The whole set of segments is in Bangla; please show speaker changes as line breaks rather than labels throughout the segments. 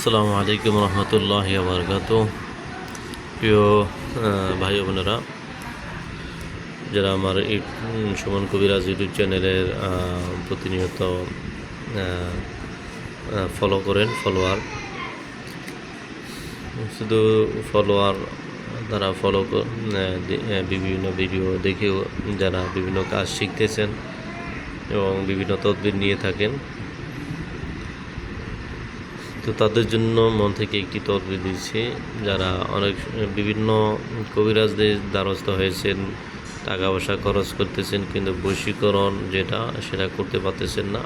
আসসালামু আলাইকুম রহমতুল্লাহ বরকাত প্রিয় ভাই বোনেরা, যারা আমার সুমন কবিরাজ ইউটিউব চ্যানেলের প্রতিনিয়ত ফলো করেন ফলোয়ার শুধু ফলোয়ার তারা ফলো বিভিন্ন ভিডিও দেখেও যারা বিভিন্ন কাজ শিখতেছেন এবং বিভিন্ন তদবির নিয়ে থাকেন তো তাদের জন্য মন থেকে একটি তদবির দিচ্ছি যারা অনেক, বিভিন্ন কবিরাজদের দ্বারস্থ হয়েছেন টাকা পয়সা খরচ করতেছেন, কিন্তু বশীকরণ যেটা, সেটা করতে পারতেছেন না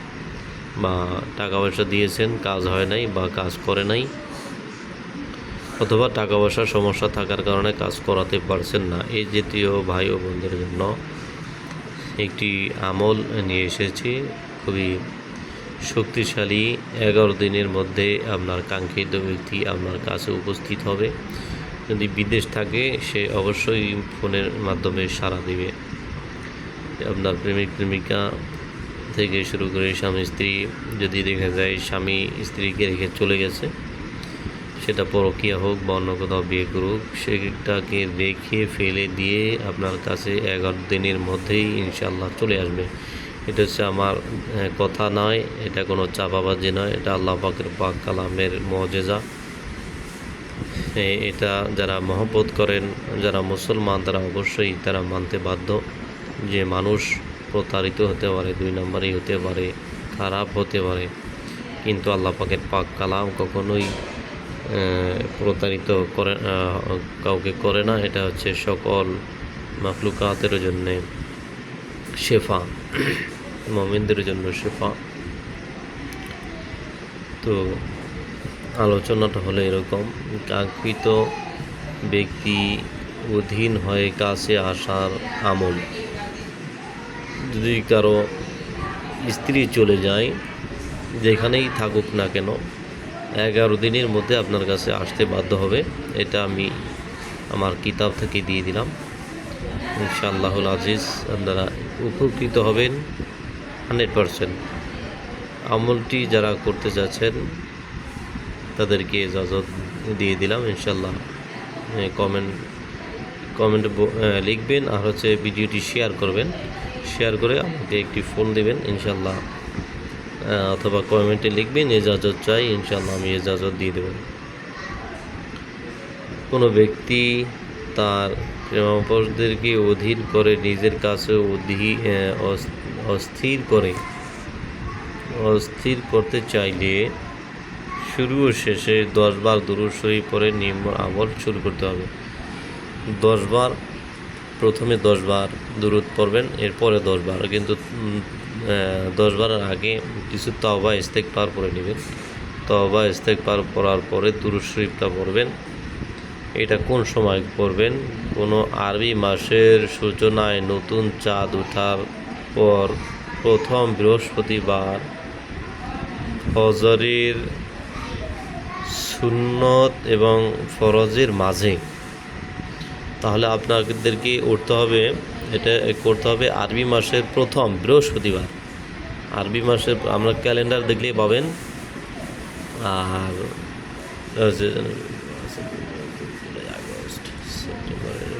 বা টাকা পয়সা দিয়েছেন, কাজ হয় নাই বা কাজ করে নাই, অথবা টাকা পয়সার সমস্যা থাকার কারণে কাজ করাতে পারছেন না। এই জাতীয় ভাই ও বোনদের জন্য একটি আমল নিয়ে এসেছি। খুবই শক্তিশালী এগারো দিনের মধ্যে আপনার কাঙ্ক্ষিত ব্যক্তি আপনার কাছে উপস্থিত হবে। যদি বিদেশ থাকে, সে অবশ্যই ফোনের মাধ্যমে সাড়া দিবে। আপনার প্রেমিক, প্রেমিকা থেকে শুরু করে স্বামী, স্ত্রী, যদি দেখা যায় স্বামী, স্ত্রীকে রেখে চলে গেছে, সেটা পরকীয়া হোক বা অন্য কোথাও বিয়ে করুক, সেটাকে রেখে ফেলে দিয়ে আপনার কাছে এগারো দিনের মধ্যেই ইনশাল্লাহ চলে আসবে। এটা হচ্ছে আমার কথা নয়, এটা কোনো চাপাবাজি নয়, এটা আল্লাহ পাকের পাক কালামের মজেজা। এটা যারা মহব্বত করেন, যারা মুসলমান, তারা অবশ্যই তারা মানতে বাধ্য যে মানুষ প্রতারিত হতে পারে, দুই নম্বরই হতে পারে, খারাপ হতে পারে। কিন্তু আল্লাহ পাকের পাক কালাম কখনোই প্রতারিত করে কাউকে করে না, এটা হচ্ছে সকল মাফলুকাতের জন্যে শেফা। মমিনদের জন্য শেফা। তো আলোচনাটা হলো এরকম, কাঙ্ক্ষিত ব্যক্তি অধীন হয়ে কাছে আসার আমল। যদি কারও স্ত্রী চলে যায়, যেখানেই থাকুক না কেন, এগারো দিনের মধ্যে আপনার কাছে আসতে বাধ্য হবে। এটা আমি আমার কিতাব থেকে দিয়ে দিলাম। ইনশাআল্লাহুল আজিজ, আপনারা উপকৃত হবেন। Hundred percent. আমলটি যারা করতে যাচ্ছেন, তাদেরকে ইজাজত দিয়ে দিলাম ইনশাল্লাহ কমেন্ট কমেন্ট লিখবেন আর হচ্ছে ভিডিওটি শেয়ার করবেন। শেয়ার করে আমাকে একটি ফোন দেবেন ইনশাল্লাহ অথবা কমেন্টে লিখবেন এজাজত চাই ইনশাল্লাহ আমি এজাজত দিয়ে দেব। কোনো ব্যক্তি তার প্রেমাপসদেরকে অধীন করে নিজের কাছে অধি অস্থির করে, অস্থির করতে চাইলে শুরু ও শেষে দশবার দুরুদ শরীফ পরে নিম্ন আমল শুরু করতে হবে। দশবার প্রথমে দশবার দুরুদ পড়বেন, এরপরে দশবার কিন্তু দশবারের আগে কিছু তওবা ইস্তেক পার করে নেবেন। তওবা ইস্তেক পার করার পরে দুরুদ শরীফটা পড়বেন। এটা কোন সময় পড়বেন? কোনো আরবি মাসের সূচনায় নতুন চাঁদ ওঠার পর প্রথম বৃহস্পতিবার ফজরের সুন্নত এবং ফরজের মাঝে। তাহলে আপনাদেরকে উঠতে হবে, এটা করতে হবে আরবি মাসের প্রথম বৃহস্পতিবার। আরবি মাসের, আমরা ক্যালেন্ডার দেখলেই পাবেন। আর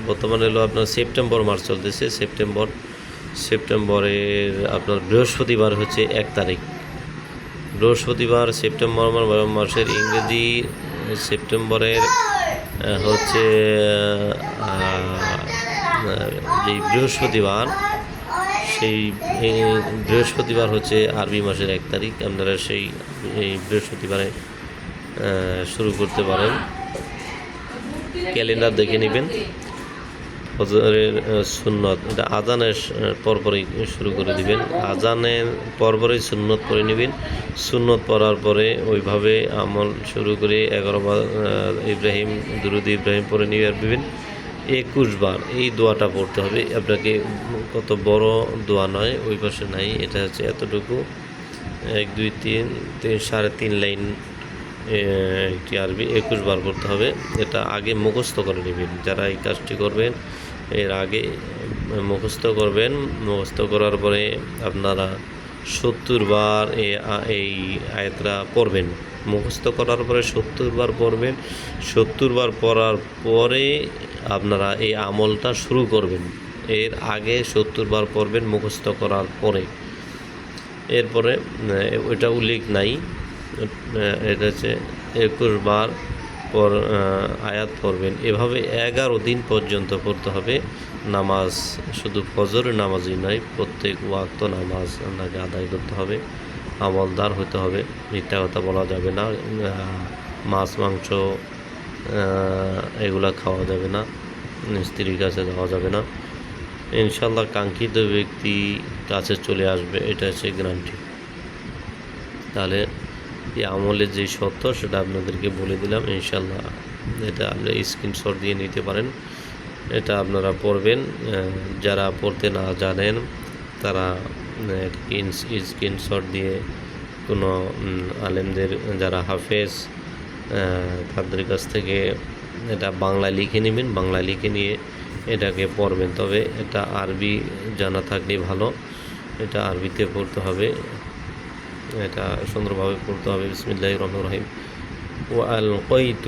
বর্তমানে হলো আপনার সেপ্টেম্বর মাস চলতেছে, সেপ্টেম্বর সেপ্টেম্বরের, আপনার বৃহস্পতিবার হচ্ছে এক তারিখ। বৃহস্পতিবার, সেপ্টেম্বর মাসের ইংরেজি, সেপ্টেম্বরের হচ্ছে যে বৃহস্পতিবার, সেই বৃহস্পতিবার হচ্ছে আরবি মাসের এক তারিখ। আপনারা সেই, এই বৃহস্পতিবারে শুরু করতে পারেন। ক্যালেন্ডার দেখে নেবেন। ফজরের সুন্নত, এটা আজানের পরপরই শুরু করে দিবেন। আজানের পরপরই সুন্নত পরে নেবেন। সুন্নত পড়ার পরে ওইভাবে আমল শুরু করে এগারো বার ইব্রাহিম, দুরুদ ইব্রাহিম পরে নিয়ে আসবেন একুশ বার এই দোয়াটা পড়তে হবে। আপনাকে কত বড় দোয়া নয়, ওই পাশে নাই। এটা হচ্ছে এতটুকু। এক, দুই, তিন তিন, সাড়ে তিন লাইন একটি আরবি একুশ বার করতে হবে। এটা আগে মুখস্থ করে নেবেন। যারা এই কাজটি করবেন, এর আগে মুখস্থ করবেন। মুখস্থ করার পরে আপনারা সত্তর বার এই আয়াতটা পড়বেন। মুখস্থ করার পরে সত্তর বার পড়বেন। সত্তর বার পড়ার পরে আপনারা এই আমলটা শুরু করবেন। এর আগে সত্তর বার পড়বেন মুখস্থ করার পরে। এরপরে ওইটা উল্লেখ নাই। এটা হচ্ছে একুশ বার পর আয়াত পড়বেন। এভাবে এগারো দিন পর্যন্ত পড়তে হবে। নামাজ শুধু ফজর নামাজই নয়, প্রত্যেক ওয়াক্ত নামাজ আপনাকে আদায় করতে হবে। আমলদার হতে হবে। মিথ্যা কথা বলা যাবে না। মাছ, মাংস এগুলা খাওয়া যাবে না। স্ত্রীর কাছে যাওয়া যাবে না। ইনশাল্লাহ কাঙ্ক্ষিত ব্যক্তি কাছে চলে আসবে। এটা হচ্ছে গ্যারান্টি তাহলে এই আমলের যে সত্য সেটা আপনাদেরকে বলে দিলাম ইনশাল্লাহ এটা আপনি স্ক্রিনশট দিয়ে নিতে পারেন। এটা আপনারা পড়বেন। যারা পড়তে না জানেন, তারা স্ক্রিনশট দিয়ে কোনো আলেমদের যারা হাফেজ তাদের কাছ থেকে এটা বাংলায় লিখে নেবেন। বাংলায় লিখে নিয়ে এটাকে পড়বেন। তবে এটা আরবি জানা থাকলে ভালো। এটা আরবিতে পড়তে হবে। এটা সুন্দরভাবে পড়তে হবে বিসমিল্লাহ রহমান রহিম وألقيت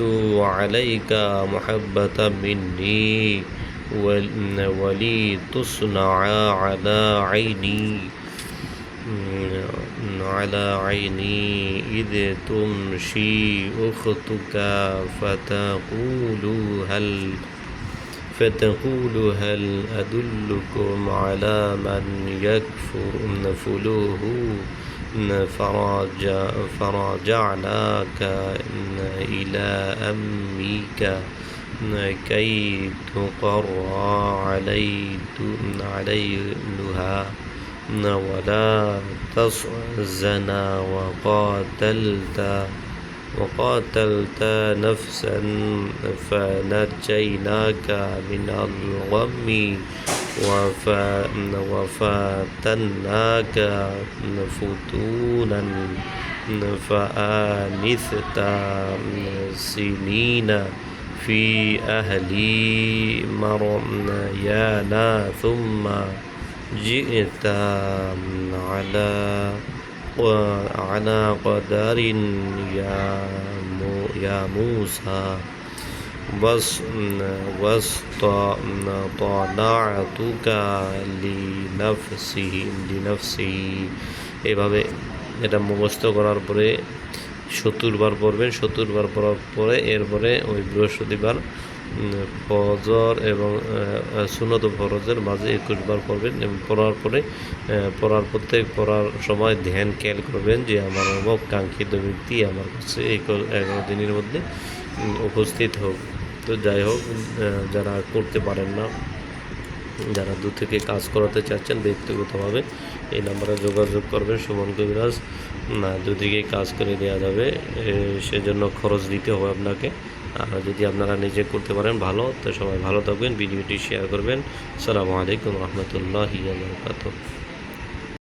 عليك محبة مني ول- ولتصنع على عيني على عيني إذ تمشي أختك فتقول هل فتقول هل أدلكم على من يكفر فلوه فرجع فرجعناك إلى أمك كي تقر عليها ولا تحزن وقاتلت وقاتلت نفسا فنجيناك من الغم وفتناك فتونا فآنست سنين في أهلي مريانا ثم جئت على على قدر يا موسى. ওয়াস্তানাতুকা লিনাফসিহি লিনাফসিহি। এভাবে এটা মুখস্থ করার পরে সত্তর পড়বেন সত্তর পড়ার পরে এরপরে ওই বৃহস্পতিবার ফজর এবং সুনত ফরজের মাঝে একুশবার পড়বেন এবং পড়ার পরে পড়ার প্রত্যেক পড়ার সময় ধ্যান খেয়াল করবেন যে আমার অমক কাঙ্ক্ষিত ব্যক্তি আমার কাছে এগারো দিনের মধ্যে উপস্থিত হোক। তো যাই হোক যারা করতে পারেন না, যারা দূর থেকে কাজ করাতে চাচ্ছেন ব্যক্তিগতভাবে, এই নাম্বারে যোগাযোগ করবেন সুমন কবিরাজ। দুদিকে কাজ করে দেওয়া যাবে সেজন্য খরচ দিতে হবে আপনাকে। আর যদি আপনারা নিজে করতে পারেন ভালো, তো সবাই ভালো থাকবেন, ভিডিওটি শেয়ার করবেন। সালামু আলাইকুম রহমতুল্লাহ